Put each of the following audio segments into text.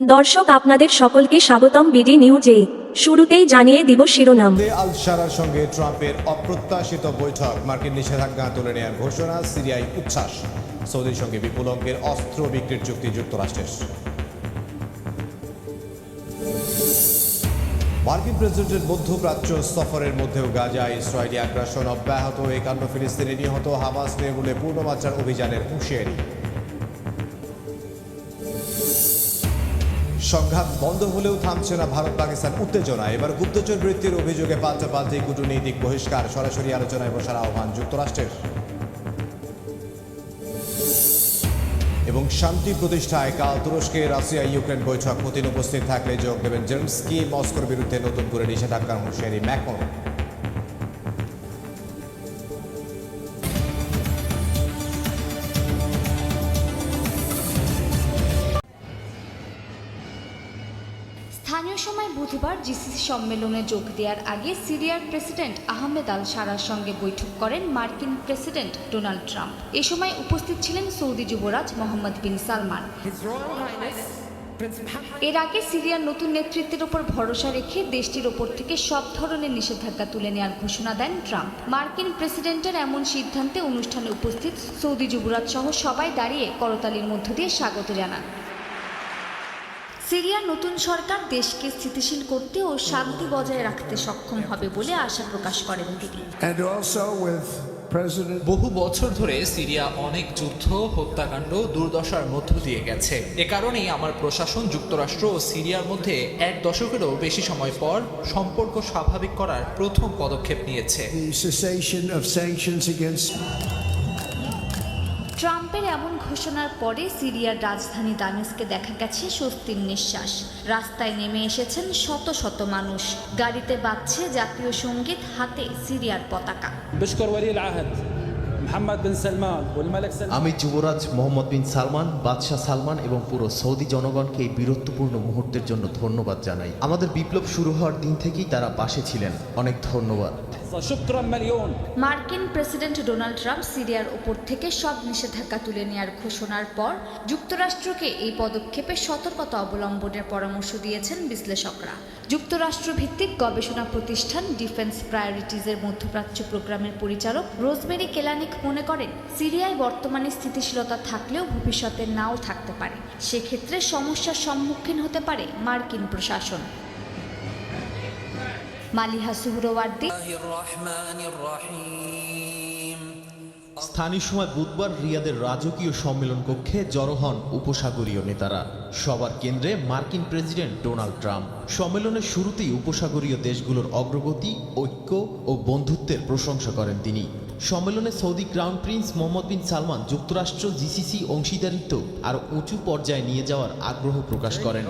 দর্শক, আপনাদের সকলকে স্বাগতম বিডি নিউজে শুরুতেই জানিয়ে দিব শিরোনাম। আল সারার সঙ্গে ট্রাম্পের অপ্রত্যাশিত বৈঠক। মার্কিন নিষেধাজ্ঞা তুলে নেওয়ার ঘোষণা, সিরিয়ায় উচ্ছ্বাস। সৌদির সঙ্গে বিপুল অঙ্কের অস্ত্র বিক্রির চুক্তি যুক্তরাষ্ট্রের। মার্কিন প্রেসিডেন্টের মধ্যপ্রাচ্য সফরের মধ্যেও গাজা ইসরায়েলি আগ্রাসন অব্যাহত। একান্ন ফিলিস্তিনি নিহত হামাস নির্মূলে পূর্ণমাত্রার অভিযানের হুঁশিয়ারি। সংঘাত বন্ধ হলেও থামছে না ভারত পাকিস্তান উত্তেজনা। এবার গুপ্তচর বৃত্তির অভিযোগে পাল্টাপাল্টি কূটনৈতিক বহিষ্কার, সরাসরি আলোচনায় বসার আহ্বান যুক্তরাষ্ট্রের। এবং শান্তি প্রতিষ্ঠায় কাল তুরস্কে, রাশিয়া, ইউক্রেন বৈঠক। পুতিন উপস্থিত থাকলে যোগ দেবেন জেমস কি মস্কোর বিরুদ্ধে নতুন করে নিষেধাজ্ঞার হুঁশিয়ারি ম্যাকন স্থানীয় সময় বুধবার জিসিসি সম্মেলনে যোগ দেওয়ার আগে সিরিয়ার প্রেসিডেন্ট আহমেদ আল সারার সঙ্গে বৈঠক করেন মার্কিন প্রেসিডেন্ট ডোনাল্ড ট্রাম্প। এ সময় উপস্থিত ছিলেন সৌদি যুবরাজ মোহাম্মদ বিন সালমান. এর আগে সিরিয়ার নতুন নেতৃত্বের ওপর ভরসা রেখে দেশটির ওপর থেকে সব ধরনের নিষেধাজ্ঞা তুলে নেওয়ার ঘোষণা দেন ট্রাম্প। মার্কিন প্রেসিডেন্টের এমন সিদ্ধান্তে অনুষ্ঠানে উপস্থিত সৌদি যুবরাজ সহ সবাই দাঁড়িয়ে করতালির মধ্য দিয়ে স্বাগত জানান। সিরিয়ার নতুন সরকার দেশকে স্থিতিশীল করতে ও শান্তি বজায় রাখতে সক্ষম হবে বলে আশা প্রকাশ করেন তিনি। বহু বছর ধরে সিরিয়া অনেক যুদ্ধ হত্যাকাণ্ড দুর্দশার মধ্য দিয়ে গেছে। এ কারণেই আমার প্রশাসন যুক্তরাষ্ট্র ও সিরিয়ার মধ্যে এক দশকেরও বেশি সময় পর সম্পর্ক স্বাভাবিক করার প্রথম পদক্ষেপ নিয়েছে। ট্রাম্পের এমন ঘোষণার পরে সিরিয়ার রাজধানী দামেসকে দেখা গেছে স্বস্তির নিঃশ্বাস। রাস্তায় নেমে এসেছেন শত শত মানুষ। গাড়িতে বাজছে জাতীয় সংগীত হাতে সিরিয়ার পতাকা। আমি যুবরাজ মোহাম্মদ বিন সালমান বাদশাহ সালমান এবং পুরো সৌদি জনগণকে এই বীরত্বপূর্ণ মুহূর্তের জন্য ধন্যবাদ জানাই। আমাদের বিপ্লব শুরু হওয়ার দিন থেকেই তারা পাশে ছিলেন। অনেক ধন্যবাদ। মার্কিন প্রেসিডেন্ট ডোনাল্ড ট্রাম্প সিরিয়ার ওপর থেকে সব নিষেধাজ্ঞা তুলে নেওয়ার ঘোষণার পর যুক্তরাষ্ট্রকে এই পদক্ষেপে সতর্কতা অবলম্বনের পরামর্শ দিয়েছেন বিশ্লেষকরা। যুক্তরাষ্ট্র ভিত্তিক গবেষণা প্রতিষ্ঠান ডিফেন্স প্রায়োরিটিজের মধ্যপ্রাচ্য প্রোগ্রামের পরিচালক রোজমেরি কেলানিক মনে করেন, সিরিয়ায় বর্তমানে স্থিতিশীলতা থাকলেও ভবিষ্যতে নাও থাকতে পারে। সেক্ষেত্রে সমস্যার সম্মুখীন হতে পারে মার্কিন প্রশাসন। মালিহা সুহরওয়ার্দী। স্থানীয় সময় বুধবার রিয়াদের রাজকীয় সম্মেলন কক্ষে জড়ো হন উপসাগরীয় নেতারা। সবার কেন্দ্রে মার্কিন প্রেসিডেন্ট ডোনাল্ড ট্রাম্প। সম্মেলনের শুরুতেই উপসাগরীয় দেশগুলোর অগ্রগতি ঐক্য ও বন্ধুত্বের প্রশংসা করেন তিনি। সম্মেলনে Saudi crown prince Mohammed bin Salman যুক্তরাষ্ট্র জিসিসি অংশীদারিত্ব আর উঁচু পর্যায়ে নিয়ে যাওয়ার আগ্রহ প্রকাশ করেন।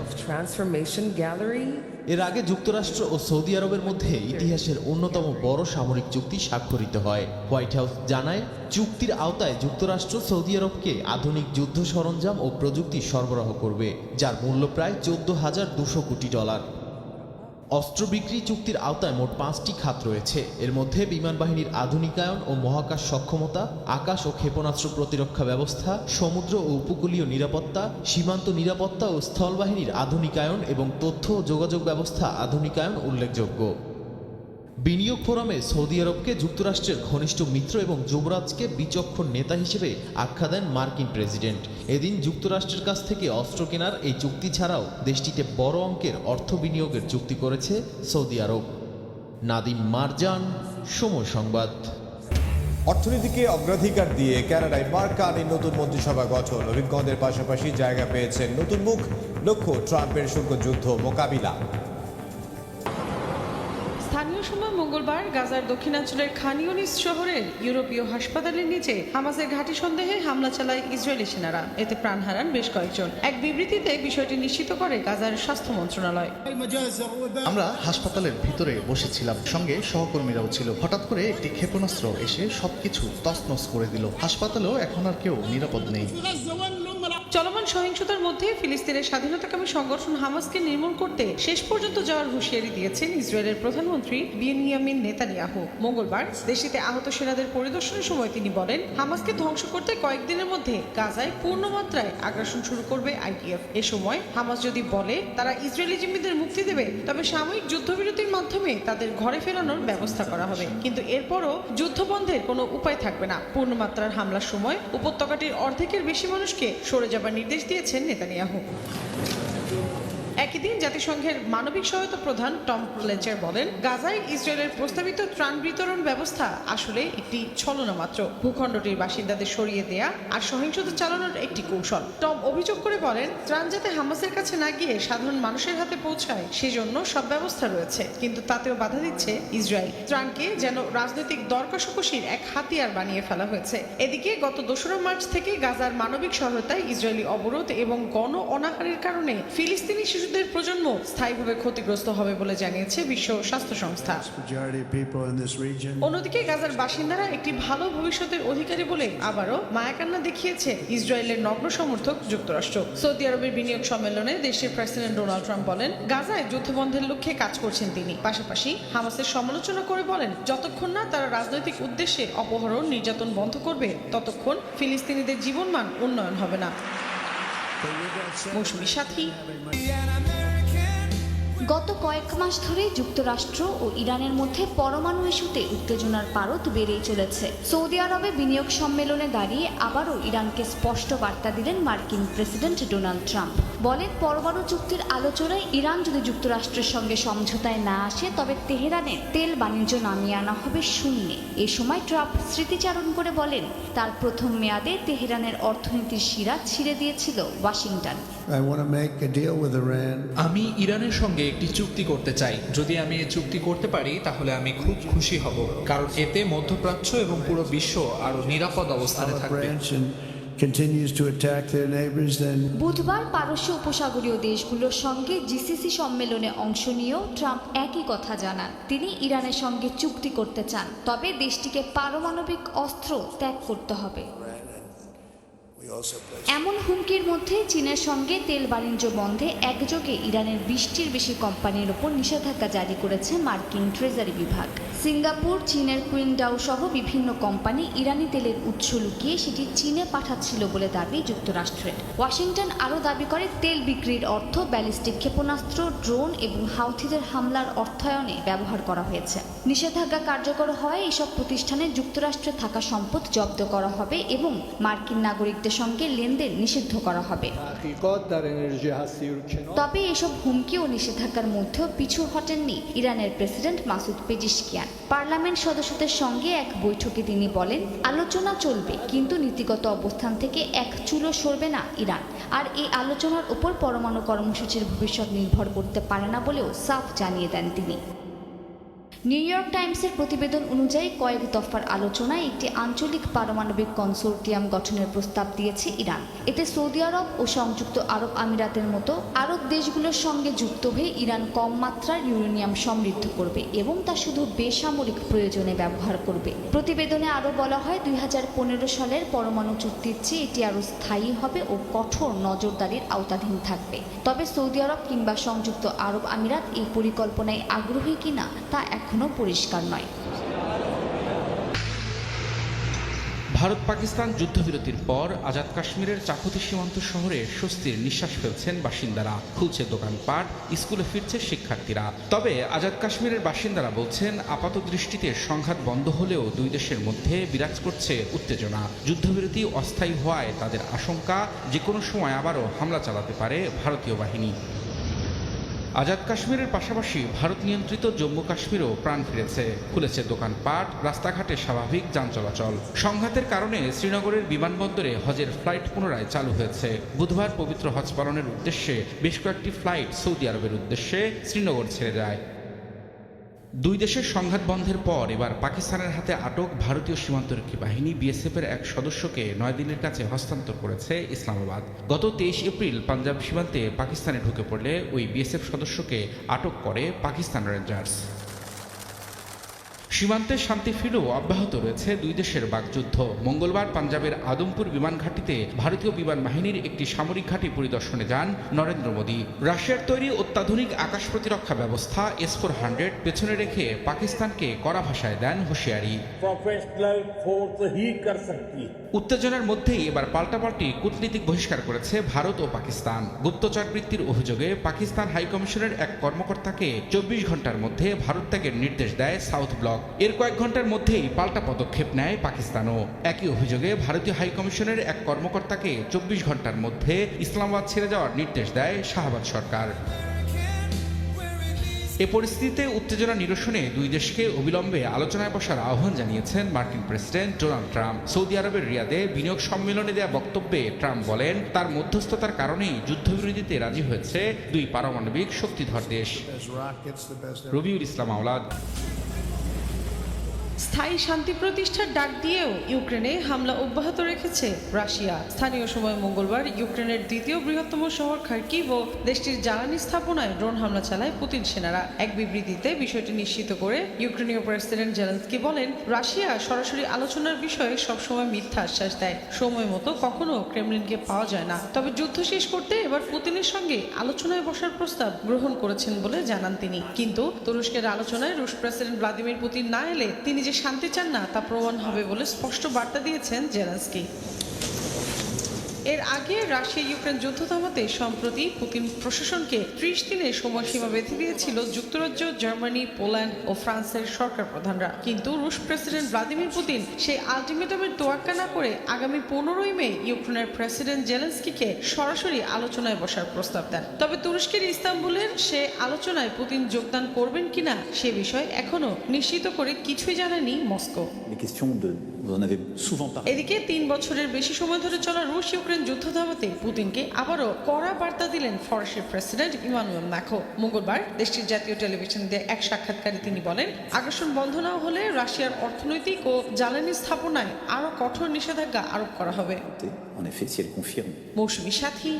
এর আগে যুক্তরাষ্ট্র ও সৌদি আরবের মধ্যে ইতিহাসের অন্যতম বড় সামরিক চুক্তি স্বাক্ষরিত হয়। হোয়াইট হাউস জানায় চুক্তির আওতায় যুক্তরাষ্ট্র সৌদি আরবকে আধুনিক যুদ্ধ সরঞ্জাম ও প্রযুক্তি সরবরাহ করবে যার মূল্য প্রায় চোদ্দ হাজার দুশো কোটি ডলার। অস্ত্র বিক্রি চুক্তির আওতায় মোট পাঁচটি খাত রয়েছে। এর মধ্যে বিমান বাহিনীর আধুনিকায়ন ও মহাকাশ সক্ষমতা, আকাশ ও ক্ষেপণাস্ত্র প্রতিরক্ষা ব্যবস্থা, সমুদ্র ও উপকূলীয় নিরাপত্তা, সীমান্ত নিরাপত্তা ও স্থলবাহিনীর আধুনিকায়ন এবং তথ্য ও যোগাযোগ ব্যবস্থা আধুনিকায়ন উল্লেখযোগ্য। বিনিয়োগ ফোরামে সৌদি আরবকে যুক্তরাষ্ট্রের ঘনিষ্ঠ মিত্র এবং যুবরাজকে বিচক্ষণ নেতা হিসেবে আখ্যা দেন মার্কিন প্রেসিডেন্ট। এদিন যুক্তরাষ্ট্রের কাছ থেকে অস্ত্র কেনার এই চুক্তি ছাড়াও দেশটিতে বড় অঙ্কের অর্থ বিনিয়োগের চুক্তি করেছে সৌদি আরব। নাদিম মারজান, সময় সংবাদ। অর্থনীতিকে অগ্রাধিকার দিয়ে কানাডায় মার্কানি নতুন মন্ত্রিসভা গঠন। অভিজ্ঞদের পাশাপাশি জায়গা পেয়েছেন নতুন মুখ। লক্ষ্য ট্রাম্পের শুল্ক যুদ্ধ মোকাবিলা। স্থানীয় সময় মঙ্গলবার গাজার দক্ষিণাঞ্চলের খানিউনিস শহরের ইউরোপীয় হাসপাতালের নিচে হামাসের ঘাঁটি সন্দেহে হামলা চালায় ইসরায়েলি সেনারা। এতে প্রাণ হারান বেশ কয়েকজন। এক বিবৃতিতে বিষয়টি নিশ্চিত করে গাজার স্বাস্থ্য মন্ত্রণালয়। আমরা হাসপাতালের ভিতরে বসেছিলাম। সঙ্গে সহকর্মীরাও ছিল। হঠাৎ করে একটি ক্ষেপণাস্ত্র এসে সবকিছু তছনছ করে দিল। হাসপাতালেও এখন আর কেউ নিরাপদ নেই। চলমান সহিংসতার মধ্যে ফিলিস্তিনের স্বাধীনতাকামী সংগঠন হামাসকে নির্মূল করতে শেষ পর্যন্ত যাওয়ার হুঁশিয়ারি দিয়েছেন ইসরায়েলের প্রধানমন্ত্রী বিনিয়ামিন নেতানিয়াহু। মঙ্গলবার দেশটিতে আহত সেনাদের পরিদর্শনের সময় তিনি বলেন, হামাসকে ধ্বংস করতে কয়েকদিনের মধ্যে গাজায় পূর্ণমাত্রায় আগ্রাসন শুরু করবে আইডিএফ এ সময় হামাস যদি বলে, তারা ইসরায়েলি জিম্মিদের মুক্তি দেবে, তবে সাময়িক যুদ্ধবিরতির মাধ্যমে তাদের ঘরে ফেরানোর ব্যবস্থা করা হবে। কিন্তু এরপরও যুদ্ধ বন্ধের কোনো উপায় থাকবে না। পূর্ণমাত্রার হামলার সময় উপত্যকাটির অর্ধেকের বেশি মানুষকে সরে যাবার নির্দেশ দিয়েছেন নেতানিয়াহু। একই দিন জাতিসংঘের মানবিক সহায়তা প্রধান টম প্লেচার বলেন, গাজায় ইসরায়েলের প্রস্তাবিত ত্রাণ বিতরণ ব্যবস্থা আসলে একটি ছলনা মাত্র। ভূখণ্ডটির বাসিন্দাদের সরিয়ে দেয়া আর সহিংসতা চালানোর একটি কৌশল। টম অভিযোগ করে বলেন, ত্রাণ যাতে হামাসের কাছে না গিয়ে সাধারণ মানুষের হাতে পৌঁছায়, সেজন্য সব ব্যবস্থা রয়েছে। কিন্তু তাতেও বাধা দিচ্ছে ইসরায়েল। ত্রাণকে যেন রাজনৈতিক দর কষাকষির এক হাতিয়ার বানিয়ে ফেলা হয়েছে। এদিকে গত দোসরা মার্চ থেকে গাজার মানবিক সহায়তায় ইসরায়েলি অবরোধ এবং গণ অনাহারের কারণে ফিলিস্তিনি শিশুদের প্রজন্ম স্থায়ীভাবে ক্ষতিগ্রস্ত হবে বলে জানিয়েছে বিশ্ব স্বাস্থ্য সংস্থা. অন্যদিকে গাজার বাসিন্দারা একটি ভালো ভবিষ্যতের অধিকারী বলে আবারও মায়াকান্না দেখিয়েছে ইসরায়েলের নগ্ন সমর্থক যুক্তরাষ্ট্র। সৌদি আরবের বিনিয়োগ সম্মেলনে দেশের প্রেসিডেন্ট ডোনাল্ড ট্রাম্প বলেন গাজায় যুদ্ধবন্ধের লক্ষ্যে কাজ করছেন তিনি। পাশাপাশি হামাসের সমালোচনা করে বলেন যতক্ষণ না তারা রাজনৈতিক উদ্দেশ্যে অপহরণ নির্যাতন বন্ধ করবে ততক্ষণ ফিলিস্তিনিদের জীবনমান উন্নয়ন হবে না। মৌসুমী সাথী। গত কয়েক মাস ধরে যুক্তরাষ্ট্র ও ইরানের মধ্যে পরমাণু ইস্যুতে উত্তেজনার পারত বেড়েই চলেছে। সৌদি আরবে বিনিয়োগ সম্মেলনে দাঁড়িয়ে আবারও ইরানকে স্পষ্ট বার্তা দিলেন মার্কিন প্রেসিডেন্ট ডোনাল্ড ট্রাম্প। বলেন পরমাণু চুক্তির আলোচনায় ইরান যদি যুক্তরাষ্ট্রের সঙ্গে সমঝোতায় না আসে তবে তেহরানে তেল বাণিজ্য নামিয়ে আনা হবে শূন্যে। এ সময় ট্রাম্প স্মৃতিচারণ করে বলেন তার প্রথম মেয়াদে তেহরানের অর্থনীতির শিরা ছিঁড়ে দিয়েছিল ওয়াশিংটন. আমি ইরানের সঙ্গে একটি চুক্তি করতে চাই। যদি আমি এ চুক্তি করতে পারি তাহলে আমি খুব খুশি হব। কারণ এতে মধ্যপ্রাচ্য এবং পুরো বিশ্ব আরও নিরাপদ অবস্থানে থাকবে। Continues to attack their neighbors, then বুধবার পারস্য উপসাগরীয় দেশগুলোর সঙ্গে জিসিসি সম্মেলনে অংশ নিয়েও ট্রাম্প একই কথা জানান। তিনি ইরানের সঙ্গে চুক্তি করতে চান তবে দেশটিকে পারমাণবিক অস্ত্র ত্যাগ করতে হবে। এমন হুমকির মধ্যে চীনের সঙ্গে তেল বাণিজ্য বন্ধে একযোগে ইরানের বিশটির বেশি কোম্পানির ওপর নিষেধাজ্ঞা জারি করেছে মার্কিন ট্রেজারি বিভাগ। সিঙ্গাপুর, চীনের কুইংডাও সহ বিভিন্ন কোম্পানি ইরানি তেলের উৎস লুকিয়ে সেটি চীনে পাঠাচ্ছিল বলে দাবি যুক্তরাষ্ট্রের। ওয়াশিংটন আরও দাবি করে, তেল বিক্রির অর্থ ব্যালিস্টিক ক্ষেপণাস্ত্র, ড্রোন এবং হাউথিদের হামলার অর্থায়নে ব্যবহার করা হয়েছে। নিষেধাজ্ঞা কার্যকর হওয়ায় এসব প্রতিষ্ঠানে যুক্তরাষ্ট্রে থাকা সম্পদ জব্দ করা হবে এবং মার্কিন নাগরিকদের সঙ্গে লেনদেন নিষিদ্ধ করা হবে। তবে এসব হুমকি ও নিষেধাজ্ঞার মধ্যেও পিছু হটেননি ইরানের প্রেসিডেন্ট মাসুদ পেজিশকিয়ান। পার্লামেন্ট সদস্যদের সঙ্গে এক বৈঠকে তিনি বলেন আলোচনা চলবে কিন্তু নীতিগত অবস্থান থেকে এক চুলো সরবে না ইরান। আর এই আলোচনার উপর পরমাণু কর্মসূচির ভবিষ্যৎ নির্ভর করতে পারে না বলেও সাফ জানিয়ে দেন তিনি। নিউ ইয়র্ক টাইমসের প্রতিবেদন অনুযায়ী কয়েক দফার আলোচনায় একটি আঞ্চলিক পারমাণবিক কনসোর্টিয়াম গঠনের প্রস্তাব দিয়েছে ইরান। এতে সৌদি আরব ও সংযুক্ত আরব আমিরাতের মতো আরব দেশগুলোর সঙ্গে যুক্ত হয়ে ইরান কম মাত্রার ইউরেনিয়াম সমৃদ্ধ করবে এবং তা শুধু বেসামরিক প্রয়োজনে ব্যবহার করবে। প্রতিবেদনে আরও বলা হয়, দুই হাজার পনেরো সালের পরমাণু চুক্তির চেয়ে এটি আরও স্থায়ী হবে ও কঠোর নজরদারির আওতাধীন থাকবে। তবে সৌদি আরব কিংবা সংযুক্ত আরব আমিরাত এই পরিকল্পনায় আগ্রহী কিনা তা এখনও পরিষ্কার নয়। ভারত পাকিস্তান যুদ্ধবিরতির পর আজাদ কাশ্মীরের চাকুতি সীমান্ত শহরে স্বস্তির নিঃশ্বাস ফেলছেন বাসিন্দারা। খুলছে দোকানপাট, স্কুলে ফিরছে শিক্ষার্থীরা। তবে আজাদ কাশ্মীরের বাসিন্দারা বলছেন, আপাত দৃষ্টিতে সংঘাত বন্ধ হলেও দুই দেশের মধ্যে বিরাজ করছে উত্তেজনা। যুদ্ধবিরতি অস্থায়ী হওয়ায় তাদের আশঙ্কা যে কোনো সময় আবারও হামলা চালাতে পারে ভারতীয় বাহিনী। আজাদ কাশ্মীরের পাশাপাশি ভারত নিয়ন্ত্রিত জম্মু কাশ্মীরও প্রাণ ফিরেছে। খুলেছে দোকানপাট, রাস্তাঘাটে স্বাভাবিক যান চলাচল। সংঘাতের কারণে শ্রীনগরের বিমানবন্দরে হজের ফ্লাইট পুনরায় চালু হয়েছে। বুধবার পবিত্র হজ পালনের উদ্দেশ্যে বেশ কয়েকটি ফ্লাইট সৌদি আরবের উদ্দেশ্যে শ্রীনগর ছেড়ে যায়। দুই দেশের সংঘাত বন্ধের পর এবার পাকিস্তানের হাতে আটক ভারতীয় সীমান্তরক্ষী বাহিনী বিএসএফের এক সদস্যকে নয়াদিল্লির কাছে হস্তান্তর করেছে ইসলামাবাদ। গত তেইশ এপ্রিল পাঞ্জাব সীমান্তে পাকিস্তানে ঢুকে পড়লে ওই বিএসএফ সদস্যকে আটক করে পাকিস্তান রেঞ্জার্স। সীমান্তে শান্তি ফিরেও অব্যাহত রয়েছে দুই দেশের বাকযুদ্ধ। মঙ্গলবার পাঞ্জাবের আদমপুর বিমান ঘাঁটিতে ভারতীয় বিমান বাহিনীর একটি সামরিক ঘাঁটি পরিদর্শনে যান নরেন্দ্র মোদী। রাশিয়ার তৈরি অত্যাধুনিক আকাশ প্রতিরক্ষা ব্যবস্থা এস ফোর হান্ড্রেড পেছনে রেখে পাকিস্তানকে কড়া ভাষায় দেন হুঁশিয়ারি। উত্তেজনার মধ্যেই এবার পাল্টাপাল্টি কূটনীতিক বহিষ্কার করেছে ভারত ও পাকিস্তান। গুপ্তচর বৃত্তির অভিযোগে পাকিস্তান হাইকমিশনের এক কর্মকর্তাকে চব্বিশ ঘণ্টার মধ্যে ভারত ত্যাগের নির্দেশ দেয় সাউথ ব্লক। এর কয়েক ঘণ্টার মধ্যেই পাল্টা পদক্ষেপ নেয় পাকিস্তানও। একই অভিযোগে ভারতীয় হাইকমিশনের এক কর্মকর্তাকে চব্বিশ ঘণ্টার মধ্যে ইসলামাবাদ ছেড়ে যাওয়ার নির্দেশ দেয় শাহবাজ সরকার। এ পরিস্থিতিতে উত্তেজনা নিরসনে দুই দেশকে অবিলম্বে আলোচনায় বসার আহ্বান জানিয়েছেন মার্কিন প্রেসিডেন্ট ডোনাল্ড ট্রাম্প। সৌদি আরবের রিয়াদে বিনিয়োগ সম্মেলনে দেয়া বক্তব্যে ট্রাম্প বলেন তার মধ্যস্থতার কারণেই যুদ্ধবিরতিতে রাজি হয়েছে দুই পারমাণবিক শক্তিধর দেশ. রবিউল ইসলাম আওলাদ। স্থায়ী শান্তি প্রতিষ্ঠার ডাক দিয়েও ইউক্রেনে হামলা অব্যাহত রেখেছে রাশিয়া। স্থানীয় সময় মঙ্গলবার ইউক্রেনের দ্বিতীয় বৃহত্তম শহর খার্কিভ ও দেশটির জ্বালানি স্থাপনায় ড্রোন হামলা চালায় পুতিন সেনারা। এক বিবৃতিতে বিষয়টি নিশ্চিত করে ইউক্রেনীয় প্রেসিডেন্ট জেলেন্সকি বলেন, রাশিয়া সরাসরি আলোচনার বিষয়ে সবসময় মিথ্যা আশ্বাস দেয়। সময় মতো কখনো ক্রেমলিনকে পাওয়া যায় না। তবে যুদ্ধ শেষ করতে এবার পুতিনের সঙ্গে আলোচনায় বসার প্রস্তাব গ্রহণ করেছেন বলে জানান তিনি। কিন্তু তুরস্কের আলোচনায় রুশ প্রেসিডেন্ট ভ্লাদিমির পুতিন না এলে তিনি যে শান্তি চান না তা প্রমাণ হবে বলে স্পষ্ট বার্তা দিয়েছেন জেলেন্সকি। এর আগে রাশিয়া ইউক্রেন যুদ্ধ থামাতে সম্প্রতি পুতিন প্রশাসনকে ত্রিশ দিনের সময়সীমা বেঁধে দিয়েছিল যুক্তরাজ্য, জার্মানি, পোল্যান্ড ও ফ্রান্সের সরকার প্রধানরা কিন্তু রুশ প্রেসিডেন্ট ভ্লাদিমির পুতিন সেই আলটিমেটামের তোয়াক্কা না করে আগামী পনেরোই মে ইউক্রেনের প্রেসিডেন্ট জেলেন্সকিকে সরাসরি আলোচনায় বসার প্রস্তাব দেন তবে তুরস্কের ইস্তাম্বুলের সে আলোচনায় পুতিন যোগদান করবেন কিনা সে বিষয়ে এখনও নিশ্চিত করে কিছুই জানায়নি Moscow. Vous en avez souvent parlé. এদিকে তিন বছরের বেশি সময় ধরে চলা রুশ ইউক্রেন যুদ্ধ থামাতে পুতিনকে আবারও কড়া বার্তা দিলেন ফরাসির প্রেসিডেন্ট ইমানুয়েল ম্যাখো। মঙ্গলবার দেশটির জাতীয় টেলিভিশন দিয়ে এক সাক্ষাৎকারে তিনি বলেন আগ্রাসন বন্ধ না হলে রাশিয়ার অর্থনৈতিক ও জ্বালানি স্থাপনায় আরও কঠোর নিষেধাজ্ঞা আরোপ করা হবে। মৌসুমী সাথী।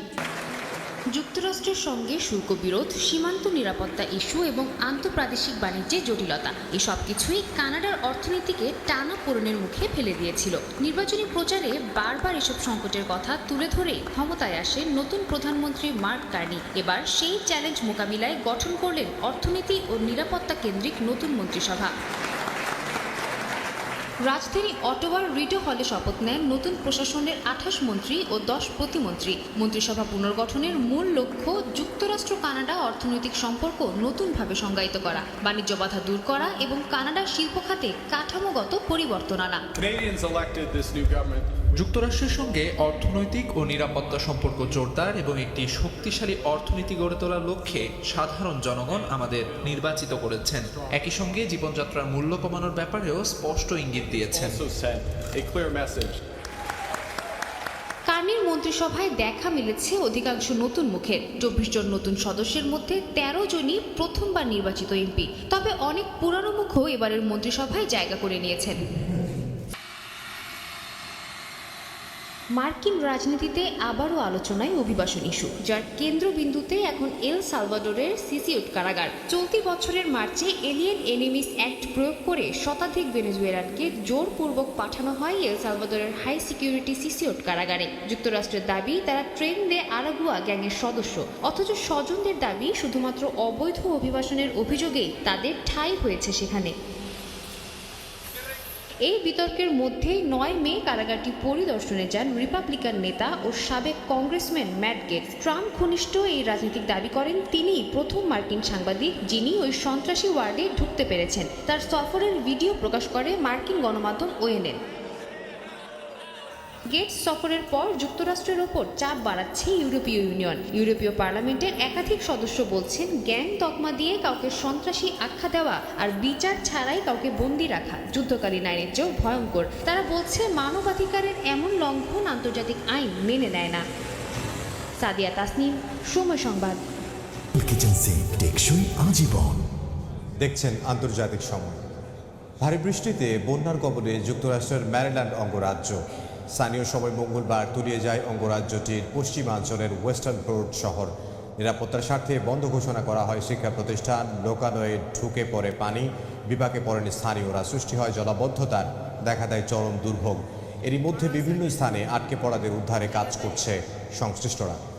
যুক্তরাষ্ট্রের সঙ্গে শুল্ক বিরোধ সীমান্ত নিরাপত্তা ইস্যু এবং আন্তঃপ্রাদেশিক বাণিজ্যে জটিলতা। এসব কিছুই কানাডার অর্থনীতিকে টানা পূরণের মুখে ফেলে দিয়েছিল। নির্বাচনী প্রচারে বারবার এসব সংকটের কথা তুলে ধরে ক্ষমতায় আসে নতুন প্রধানমন্ত্রী মার্ক কার্নি। এবার সেই চ্যালেঞ্জ মোকাবিলায় গঠন করলেন অর্থনীতি ও নিরাপত্তা কেন্দ্রিক নতুন মন্ত্রিসভা। রাজধানী অটোয়ার রিটো হলে শপথ নেন নতুন প্রশাসনের আঠাশ মন্ত্রী ও দশ প্রতিমন্ত্রী। মন্ত্রিসভা পুনর্গঠনের মূল লক্ষ্য যুক্তরাষ্ট্র, কানাডা অর্থনৈতিক সম্পর্ক নতুনভাবে সংজ্ঞায়িত করা, বাণিজ্য বাধা দূর করা এবং কানাডার শিল্প খাতে কাঠামোগত পরিবর্তন আনা। যুক্তরাষ্ট্রের সঙ্গে অর্থনৈতিক ও নিরাপত্তা সম্পর্ক জোরদার এবং একটি শক্তিশালী অর্থনীতি গড়ে তোলার লক্ষ্যে সাধারণ জনগণ আমাদের নির্বাচিত করেছেন। একই সঙ্গে জীবনযাত্রার মূল্য কমানোর ব্যাপারেও স্পষ্ট ইঙ্গিত দিয়েছেন। কার্নির মন্ত্রিসভায় দেখা মিলেছে অধিকাংশ নতুন মুখের। চব্বিশ জন নতুন সদস্যের মধ্যে তেরো জনই প্রথমবার নির্বাচিত এমপি। তবে অনেক পুরানো মুখও এবারের মন্ত্রিসভায় জায়গা করে নিয়েছেন। মার্কিন রাজনীতিতে আবারও আলোচনায় অভিবাসন ইস্যু, যার কেন্দ্রবিন্দুতে এখন এল সালভাডোরের সিসিউট কারাগার। চলতি বছরের মার্চে এলিয়েন এনিমিস অ্যাক্ট প্রয়োগ করে শতাধিক ভেনেজুয়েলানকে জোরপূর্বক পাঠানো হয় এল সালভাডোরের হাই সিকিউরিটি সিসিউট কারাগারে। যুক্তরাষ্ট্রের দাবি, তারা ট্রেন দে আরাগুয়া গ্যাংয়ের সদস্য, অথচ স্বজনদের দাবি শুধুমাত্র অবৈধ অভিবাসনের অভিযোগেই তাদের ঠাঁই হয়েছে সেখানে। এই বিতর্কের মধ্যেই নয় মে কারাগারটি পরিদর্শনে যান রিপাবলিকান নেতা ও সাবেক কংগ্রেসম্যান ম্যাট গেটস। ট্রাম্প ঘনিষ্ঠ এই রাজনীতিক দাবি করেন তিনি প্রথম মার্কিন সাংবাদিক যিনি ওই সন্ত্রাসী ওয়ার্ডে ঢুকতে পেরেছেন। তার সফরের ভিডিও প্রকাশ করে মার্কিন গণমাধ্যম ওএনএন। গেটস সফরের পর যুক্তরাষ্ট্রের ওপর চাপ বাড়াচ্ছে ইউরোপীয় ইউনিয়ন। ইউরোপীয় পার্লামেন্টের একাধিক সদস্য বলছেন গ্যাং তকমা দিয়ে কাউকে সন্ত্রাসী আখ্যা দেওয়া আর বিচার ছাড়াই কাউকে বন্দি রাখা যুদ্ধকালীন আইনের চেয়েও ভয়ঙ্কর। তারা বলছে মানবাধিকারের এমন লঙ্ঘন আন্তর্জাতিক আইন মেনে নেয় না। সাদিয়া তাসনিম সময় সংবাদ। কিচেন সিঙ্ক টেকসই আজীবন। দেখছেন আন্তর্জাতিক সময়। ভারী বৃষ্টিতে বন্যার কবলে যুক্তরাষ্ট্রের ম্যারিল্যান্ড অঙ্গরাজ্য। স্থানীয় সময় মঙ্গলবার তুলিয়ে যায় অঙ্গরাজ্যটির পশ্চিমাঞ্চলের ওয়েস্টার্ন পোর্ট শহর। নিরাপত্তার স্বার্থে বন্ধ ঘোষণা করা হয় শিক্ষা প্রতিষ্ঠান। লোকালয়ে ঢুকে পড়ে পানি, বিপাকে পড়েন স্থানীয়রা। সৃষ্টি হয় জলাবদ্ধতার, দেখা দেয় চরম দুর্ভোগ। এরই মধ্যে বিভিন্ন স্থানে আটকে পড়াদের উদ্ধারে কাজ করছে সংশ্লিষ্টরা।